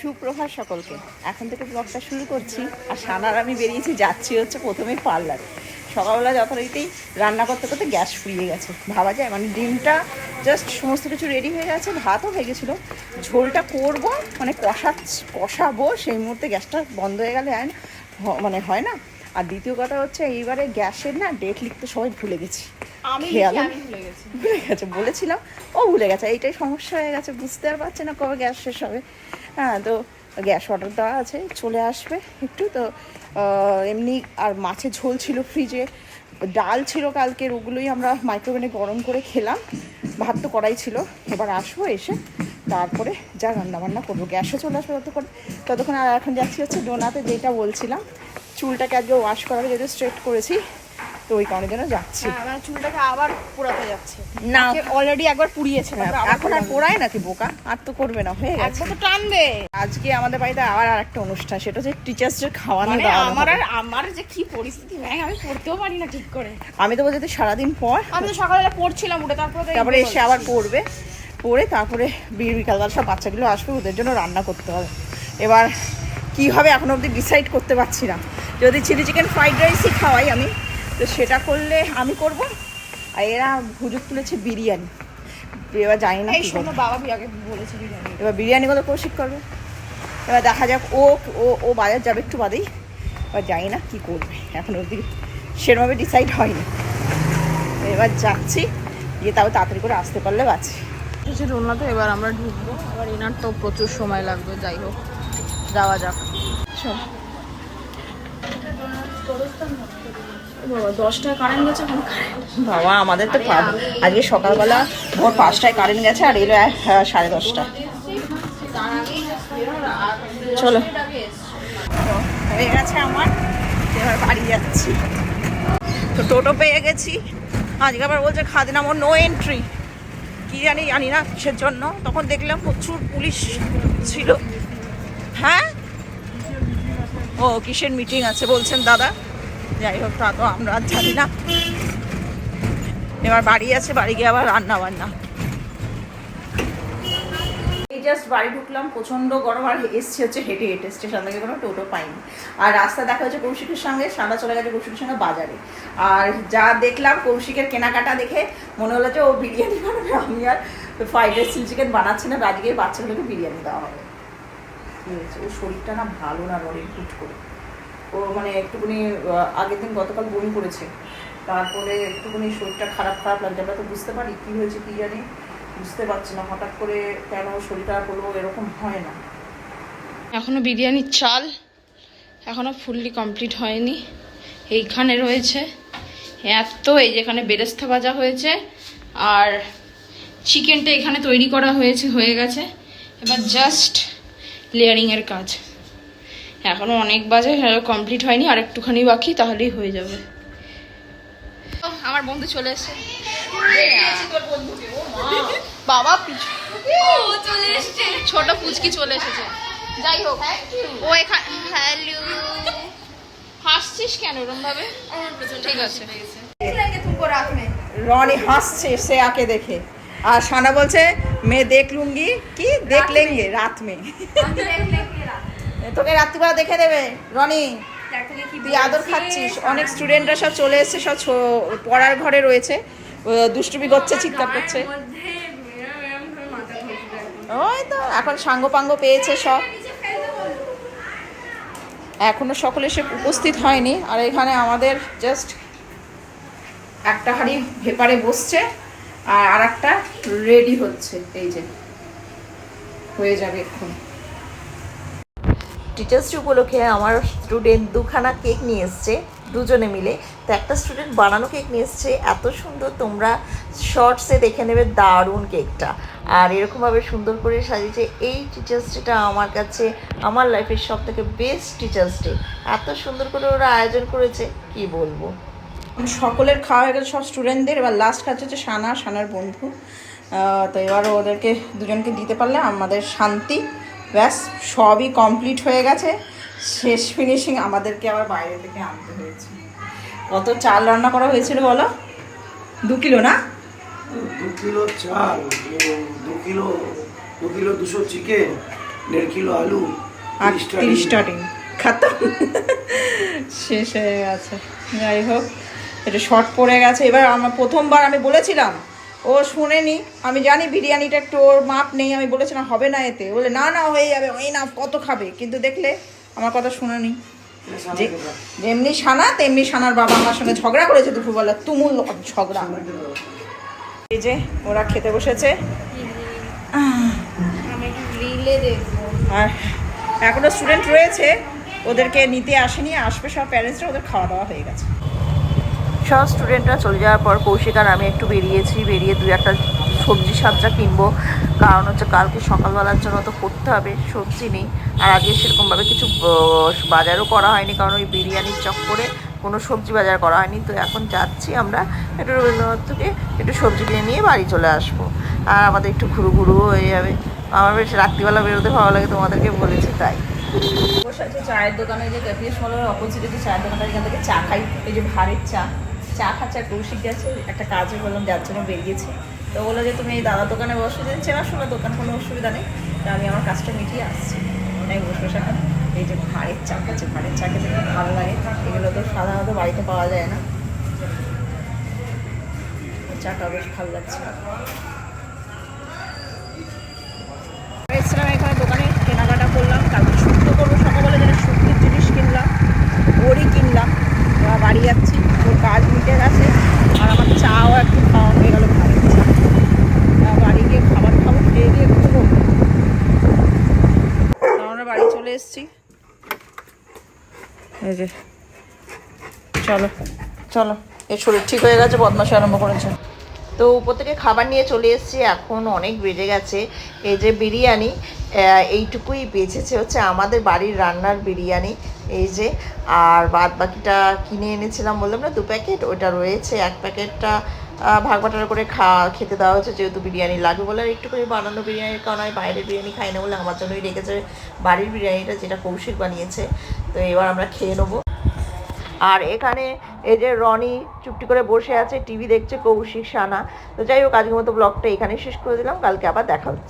সুপ্রভাত সকলকে। এখন থেকে ব্লগটা শুরু করছি। আর সানার আমি বেরিয়েছি যাচ্ছি হচ্ছে প্রথমে পার্লার। সকালবেলা যথারীতি রান্না করতে করতে গ্যাস ফুরিয়ে গেছে। ভাবা যায় মানে ডিমটা জাস্ট সমস্ত কিছু রেডি হয়ে গেছে ভাতও হয়ে গেছিল। ঝোলটা করব মানে কষা কষাবো সেই মুহূর্তে গ্যাসটা বন্ধ হয়ে গেলে আর মানে হয় না। আর দ্বিতীয় কথা হচ্ছে এইবারে গ্যাসের না ডেট লিখতে সবাই ভুলে গেছি। আমি খেয়াল আমি ভুলে গেছি। ভুলে গেছে। বলেছিলাম ও ভুলে গেছে, এইটাই সমস্যা হয়ে গেছে, বুঝতে আর পারছে না কবে গ্যাস শেষ হবে। হ্যাঁ তো গ্যাস অর্ডার দেওয়া আছে, চলে আসবে একটু, তো এমনি আর মাছের ঝোল ছিল ফ্রিজে ডাল ছিল কালকের ওগুলোই আমরা মাইক্রোওভেনে গরম করে খেলাম, ভাত তো করাই ছিল, এবার আসব এসে, তারপরে যা রান্না বান্না করব গ্যাসে চলে আসবে ততক্ষণ ততক্ষণ আর এখন যাচ্ছি হচ্ছে ডোনাতে যেটা বলছিলাম, চুলটাকে আজকে ওয়াশ করার যেহেতু স্ট্রেট করেছি তো ওই কারণের জন্য যাচ্ছি। হ্যাঁ, আমার চুলটাকে আবার পোড়াতে যাচ্ছে। না। অলরেডি একবার পুড়িয়েছে হ্যাঁ, এখন আর। পোড়ায় নাকি বোকা আর তো করবে না হয়ে গেছে। একবার তো টানবে। আজকে আমাদের বাড়িতে আবার আর একটা অনুষ্ঠান সেটা হচ্ছে টিচার্স ডে খাওয়ানো মানে দাওয়ানো আমার আর আমার যে কি পরিস্থিতি ব্যাং আমি পড়তেও পারি না ঠিক করে। আমি তো বলছি সারাদিন পর আমি তো সকালবেলা পড়ছিলাম উঠে তারপরে তারপরে এসে আবার পড়বে। পড়ে তারপরে বিয়ে বিকালবেলা সব বাচ্চাগুলো আসবে ওদের জন্য রান্না করতে হবে। এবার কি হবে এখন অবধি ডিসাইড করতে পারছি না। যদি চিলি চিকেন ফ্রাইড রাইসই খাওয়াই আমি তো সেটা করলে আমি করব। আর এরা হুজুর তুলেছে বিরিয়ানি। এবার জানি না শোনো বাবা আগে বলেছে বিরিয়ানি। এবার বিরিয়ানি কত কৌশিক করবে। এবার দেখা যাক ও ও ও বাজার যাবে একটু বাদেই। এবার জানি না কী করবে। এখন অবধি সেরমভাবে ডিসাইড হয়নি। এবার যাচ্ছি গিয়ে তাও তাড়াতাড়ি করে আসতে পারলে বাঁচি। কিছু রোনাতে এবার আমরা ঢুকবো। এবার এনার তো প্রচুর সময় লাগবে যাই হোক যাওয়া যাক। চল। বাবা দশটায় কারেন্ট গেছে বাবা আমাদের তো আজকে সকালবেলা ভোর পাঁচটায় কারেন্ট গেছে আর এলো সাড়ে দশটা। চলো। হয়ে গেছে আমার। এবার বাড়ি যাচ্ছি। তো টোটো পেয়ে গেছি। আজকে আবার বলছে খাদিনামো নো এন্ট্রি কি জানি জানি না কিসের জন্য। তখন দেখলাম প্রচুর পুলিশ ছিল। হ্যাঁ? ও কিসের মিটিং আছে বলছেন দাদা? যাই হোক, তা তো আমরা আর জানি না। এবার বাড়ি আছে, বাড়ি গিয়ে আবার রান্না বান্না জাস্ট বাড়ি ঢুকলাম প্রচণ্ড গরম আর এসছে হচ্ছে হেঁটে হেঁটে স্টেশন থেকে কোনো টোটো পাইনি। আর রাস্তা দেখা হচ্ছে কৌশিকের সঙ্গে, সাদা চলে গেছে কৌশিকের সঙ্গে বাজারে। আর যা দেখলাম কৌশিকের কেনাকাটা দেখে, মনে হলো যে ও বিরিয়ানি বানাবে, আমি আর ফ্রাইড রাইস চিলি চিকেন বানাচ্ছি না আজকে বাচ্চাগুলোকে বিরিয়ানি দেওয়া হবে। কি হয়েছে ওর শরীরটা না ভালো না রনির হুট করে। ও মানে একটুখানি আগের দিন গতকাল বমি করেছে। তারপরে একটুখানি শরীরটা খারাপ খারাপ লাগছে। আমরা তো বুঝতে পারি কী হয়েছে কী জানি, বুঝতে পারছি না। হঠাৎ করে কেন শরীরটা শরীর খারাপ এরকম হয় না। এখনও বিরিয়ানির চাল, এখনও ফুললি কমপ্লিট হয়নি। এইখানে রয়েছে এত, এই যেখানে বেরেস্তা ভাজা হয়েছে, আর চিকেনটা এখানে তৈরি করা হয়েছে, হয়ে গেছে। এবার জাস্ট লেয়ারিংয়ের কাজ। এখনও অনেক বাজে কমপ্লিট হয়নি আর একটুখানি বাকি তাহলেই হয়ে যাবে। আমার বন্ধু চলে এসেছে। বাবা পিছু চলে এসেছে। ছোট পুচকি চলে এসেছে। যাই হোক। ও এখানে হ্যালো হাসছিস কেন এরকম ভাবে ঠিক আছে। রনি হাসছে সে আকে দেখে। আর সানা বলছে মেয়ে দেখ লুঙ্গি? কি? দেখ লেঙ্গে রাত মে। তোকে রাত্রিবেলা দেখে দেবে রনি। তুই আদর খাচ্ছিস। অনেক স্টুডেন্টরা সব চলে এসেছে সব পড়ার ঘরে রয়েছে। দুষ্টুমি করছে চিৎকার করছে। ওই তো এখন সাঙ্গ পাঙ্গ পেয়েছে সব। এখনও সকলে সে উপস্থিত হয়নি। আর এখানে আমাদের জাস্ট একটা হাঁড়ি ভেপারে বসছে আর আর একটা রেডি হচ্ছে। এই যে হয়ে যাবে এক্ষুনি। টিচার্স ডে উপলক্ষে আমার স্টুডেন্ট দুখানা কেক নিয়ে এসছে, দুজনে মিলে। তো একটা স্টুডেন্ট বানানো কেক নিয়ে এসছে, এত সুন্দর, তোমরা শর্টসে দেখে নেবে দারুণ কেকটা আর এরকমভাবে সুন্দর করে সাজিয়েছে, এই টিচার্স ডেটা আমার কাছে, আমার লাইফের সব থেকে বেস্ট টিচার্স ডে। এত সুন্দর করে ওরা আয়োজন করেছে, কি বলব? সকলের খাওয়া হয়ে গেছে সব স্টুডেন্টদের এবার লাস্ট কাজ হচ্ছে সানা, সানার বন্ধু। তো এবার ওদেরকে দুজনকে দিতে পারলে আমাদের শান্তি। ব্যাস সবই কমপ্লিট হয়ে গেছে। শেষ ফিনিশিং আমাদেরকে আবার বাইরে থেকে আনতে হয়েছে। কত চাল রান্না করা হয়েছিল বলো? দু কিলো না? দু কিলো চাল দু কিলো দু কিলো দুশো চিকেন দেড় কিলো আলু স্টার্টিং শেষ হয়ে গেছে। যাই হোক এটা শর্ট পড়ে গেছে। এবার আমার প্রথমবার আমি বলেছিলাম ও শোনেনি। আমি জানি বিরিয়ানিটা একটু ওর মাপ নেই আমি বলেছিলাম হবে না এতে। বলে না না হয়ে যাবে। ওই না কত খাবে? কিন্তু দেখলে আমার কথা শোনেনি। যেমনি সানা তেমনি সানার বাবা আমার সঙ্গে ঝগড়া করেছে দুপুরবেলা তুমুল ঝগড়া। এই যে ওরা খেতে বসেছে। আর এখনও স্টুডেন্ট রয়েছে ওদেরকে নিতে আসেনি আসবে সব প্যারেন্টসরা ওদের খাওয়া দাওয়া হয়ে গেছে। সব স্টুডেন্টরা চলে যাওয়ার পর কৌশিক আর আমি একটু বেরিয়েছি, বেরিয়ে দু একটা সবজি সাবজা কিনবো। কারণ হচ্ছে কালকে সকালবেলার জন্য তো করতে হবে, সবজি নেই। আর আগে সেরকমভাবে কিছু বাজারও করা হয়নি, কারণ ওই বিরিয়ানির চক্করে কোনো সবজি বাজার করা হয়নি। তো এখন যাচ্ছি আমরা একটু রবীন্দ্রনাথ থেকে একটু সবজি কিনে নিয়ে বাড়ি চলে আসব। আর আমাদের একটু ঘুরু ঘুরু হয়ে যাবে। আমার বেশ রাত্রিবেলা বেরোতে ভালো লাগে, তোমাদেরকে বলেছি তাই। আছে চায়ের দোকানে যে ক্যাপিএস মলের অপোজিটে যে চায়ের দোকানটা চা খাই, এই যে ভারের চা। চা খাচ্ছে কৌশিক গেছে, একটা কাজে বললাম যার জন্য বেরিয়েছে। তো বলল যে, তুমি এই দাদার দোকানে বসে, যে চেনাশোনা দোকান, কোনো অসুবিধা নেই। তা আমি আমার কাজটা মিটিয়ে আসছি। তাই বসে বসে এখন এই যে ভারের চা খাচ্ছে ভারের চা খেতে খুব ভালো লাগে। এগুলো তো সাধারণত বাড়িতে পাওয়া যায় না। চাটা বেশ ভালো লাগছে। এখানে দোকানে, কেনাকাটা করলাম, কালকে শুক্তো করব সকালবেলা যেটা শুক্তির জিনিস কিনলাম ওরই কিনলাম এবার বাড়ি যাচ্ছি ওর কাজ মিটে গেছে আর আমার চাও একটু খাওয়া হয়ে গেলো ভালো চা তা বাড়ি গিয়ে খাবার খাব খেয়ে গিয়ে ঘুমো তা আমরা বাড়ি চলে এসেছি। এই যে চলো চলো। এর শরীর ঠিক হয়ে গেছে বদমাশি আরম্ভ করেছে। তো উপর থেকে খাবার নিয়ে চলে এসেছি এখন অনেক বেজে গেছে। এই যে বিরিয়ানি এইটুকুই বেঁচেছে হচ্ছে আমাদের বাড়ির রান্নার বিরিয়ানি। এই যে আর বাদ বাকিটা কিনে এনেছিলাম বললাম না দু প্যাকেট ওটা রয়েছে এক প্যাকেটটা। ভাগ বাটার করে খাওয়া খেতে দেওয়া হচ্ছে যেহেতু বিরিয়ানি লাগবে বলে, আর একটু করে বানানো বিরিয়ানির কারণ আমি বাইরের বিরিয়ানি খাই না বলে আমার জন্যই রেখেছে বাড়ির বিরিয়ানিটা, যেটা কৌশিক বানিয়েছে। তো এবার আমরা খেয়ে নেব। আর এখানে এই যে রনি চুপটি করে বসে আছে, টিভি দেখছে কৌশিক সানা তো যাই হোক, আজকের মতো ব্লগটা এখানে শেষ করে দিলাম, কালকে আবার দেখা হচ্ছে।